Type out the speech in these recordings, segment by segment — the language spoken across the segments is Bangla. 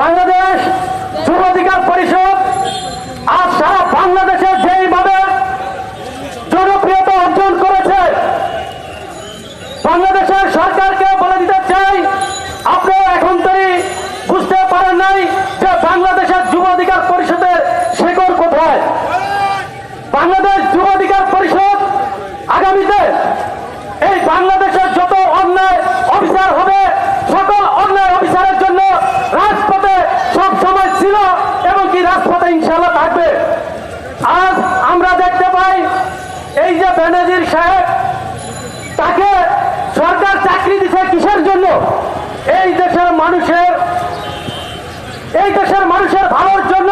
বাংলাদেশ যুব অধিকার পরিষদ আজ সারা বাংলাদেশে যেইভাবে জনপ্রিয়তা অর্জন করেছে বাংলাদেশের সরকারকে বলে দিতে চাই আপনারা এখন তৈরি বুঝতে পারেন নাই যে বাংলাদেশের যুব অধিকার পরিষদের শেকড় কোথায় বাংলাদেশ যুব অধিকার পরিষদ আগামীতে এই বাংলাদেশের যত অন্যায় অফিসার হবে সকল অন্যায় অফিসারের জন্য রাজপথে সব সময় ছিল এবং কি রাজপথে ইনশাল্লাহ থাকবে আজ আমরা দেখতে পাই এই যে বেনজির সাহেব, তাকে সরকার চাকরি দিছে কিসের জন্য? এই দেশের মানুষের, এই দেশের মানুষের ভালোর জন্য,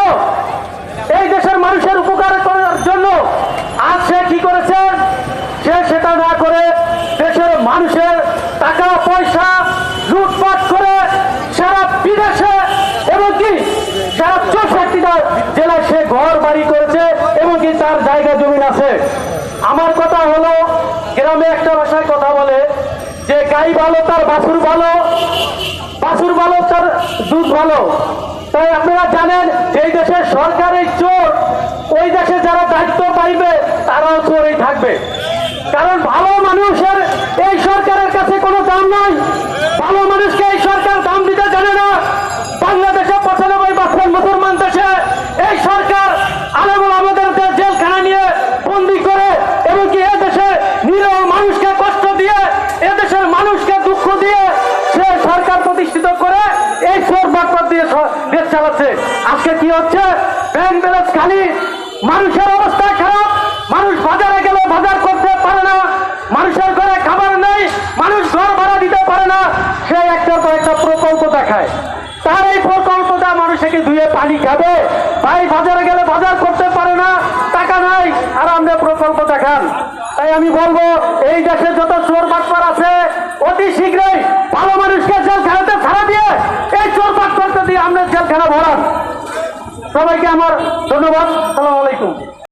এই দেশের মানুষের উপকার করার জন্য আজ সে কি করেছে? সে সেটা না করে দেশের মানুষের টাকা, পয়সা লুটপাট করে সারা বিদেশে এবং কি সারা চৌষট্টিটা জেলায় সে ঘর বাড়ি করেছে এবং কি তার জায়গা জমিন আছে। আমার কথা হলো, গ্রামে একটা ভাষায় কথা বলে, যে গাই ভালো, তার বাছুর ভালো বাছুর ভালো, তার দুধ ভালো। তাই আপনারা জানেন যে দেশের সরকারের চোর ওই দেশে যারা দায়িত্ব পাইবে, তারাও চোরই থাকবে। কারণ ভালো মানুষের এই সরকারের কাছে কোনো দাম নাই ভালো মানুষকে এই সরকার দাম দিতে জানে না বাংলাদেশে পঁচানব্বই পার্সেন্ট মুসলমান দেশে এই সরকার আলেমুল আমাদের জেলখানা নিয়ে বন্দি করে এবং কি এ দেশে নিরহ মানুষকে কষ্ট দিয়ে এ দেশের মানুষকে দুঃখ দিয়ে সে সরকার প্রতিষ্ঠিত করে এই চোর বাটপাট দিয়ে চালাচ্ছে। আজকে কি হচ্ছে? ব্যাংক ব্যালেন্স খালি। মানুষের অবস্থা খারাপ। মানুষ বাজারে গেলে বাজার করতে পারে না। মানুষের ঘরে খাবার নেই। মানুষ ঘর ভাড়া দিতে পারে না। সে একটা তো একটা প্রকল্প দেখায়। তার এই প্রকল্পটা মানুষকে ধুয়ে পানি খাবে? ভাই, বাজারে গেলে বাজার করতে পারে না। টাকা নাই। আর আমরা প্রকল্প দেখান। তাই আমি বলব, এই দেশে যত চোর বাটপার আছে অতি শীঘ্রই ভালো মানুষকে জেলখানাতে ছাড়া দিয়ে এই চোর আমরা জেলখানা ভরান সবাইকে আমার ধন্যবাদ। সালাম আলাইকুম।